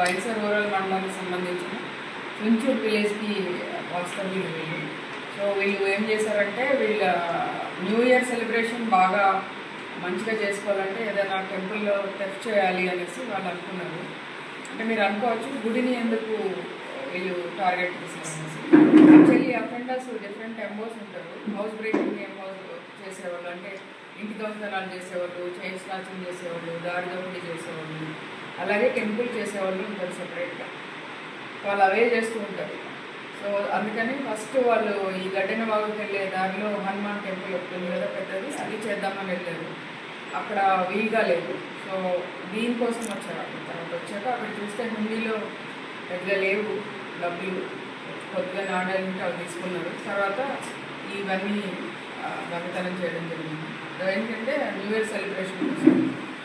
బైసర్ rural మండలానికి సంబంధించిన చుంచూర్ విలేజ్కి వాస్తవ్యులు వీళ్ళు సో వీళ్ళు ఏం చేశారంటే వీళ్ళ న్యూ ఇయర్ సెలబ్రేషన్ బాగా మంచిగా చేసుకోవాలంటే ఏదైనా టెంపుల్లో టెస్ట్ చేయాలి అనేసి వాళ్ళు అనుకున్నారు. అంటే మీరు అనుకోవచ్చు గుడిని ఎందుకు వీళ్ళు టార్గెట్ చేశారనేసి. యాక్చువల్లీ అఫెండర్స్ డిఫరెంట్ ఎంబోస్ ఉంటారు. హౌస్ బ్రేకింగ్ హౌస్ చేసేవాళ్ళు అంటే ఇంటి దొంగతనాలు చేసేవాళ్ళు చైన్ స్నాచింగ్ చేసేవాళ్ళు దారి దోపిడీ చేసేవాళ్ళు. అలాగే టెంపుల్ చేసేవాళ్ళు ఉంటారు సపరేట్గా వాళ్ళు అవే చేస్తూ ఉంటారు. సో అందుకని ఫస్ట్ వాళ్ళు ఈ గడ్డెన బాగుకి వెళ్ళే దారిలో హనుమాన్ టెంపుల్ ఒకటి కదా పెద్దది అది చేద్దామని వెళ్ళారు. అక్కడ వీలుగా లేదు. సో దీనికోసం వచ్చారు. అక్కడ తర్వాత వచ్చాక అక్కడ చూస్తే హిందీలో పెద్దగా లేవు డబ్బులు. కొద్దిగా నాణ్యాలు అవి తీసుకున్నారు. తర్వాత ఇవన్నీ ఆ, దొంగతనం చేయడం జరిగింది. ఏంటంటే న్యూ ఇయర్ సెలబ్రేషన్ కోసం.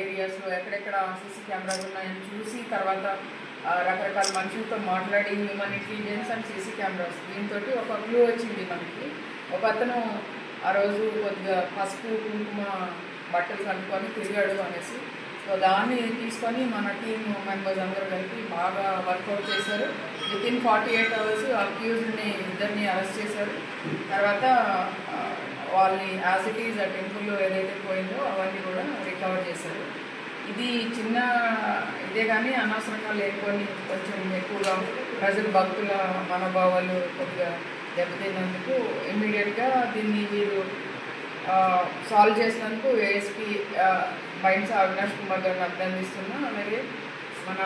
ఏరియాస్లో ఎక్కడెక్కడ సీసీ కెమెరాస్ ఉన్నాయని చూసి తర్వాత రకరకాల మనుషులతో మాట్లాడి human intelligence and CC cameras దీంతో ఒక క్లూ వచ్చింది మనకి. ఒక అతను ఆ రోజు కొద్దిగా పసుపు కుంకుమ బట్టలు కలుపుకొని తిరిగాడు అనేసి. సో దాన్ని తీసుకొని మన టీమ్ మెంబర్స్ అందరూ కలిపి బాగా వర్కౌట్ చేశారు. Within forty eight hours అక్యూజ్డ్ని ఇద్దరిని అరెస్ట్ చేశారు. తర్వాత వాళ్ళని యాజ్ ఇట్ ఈజ్ ఆ టెంపుల్లో ఏదైతే పోయిందో అవన్నీ కూడా రికవర్ చేశారు. ఇది చిన్న ఇదే కానీ అనవసరంగా లేకపోయి కొంచెం ఎక్కువగా ప్రజలు భక్తుల మనోభావాలు కొద్దిగా దెబ్బతిన్నందుకు ఇమ్మీడియట్గా దీన్ని వీరు సాల్వ్ చేసినందుకు ఏఎస్పీ బైన్స్ అవినాష్ కుమార్ గారిని అభినందిస్తున్నా అలాగే మన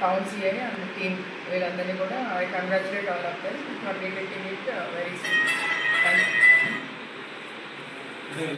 టౌన్ సిఐ అండ్ టీమ్ వీళ్ళందరినీ కూడా I congratulate all of them for detecting it very soon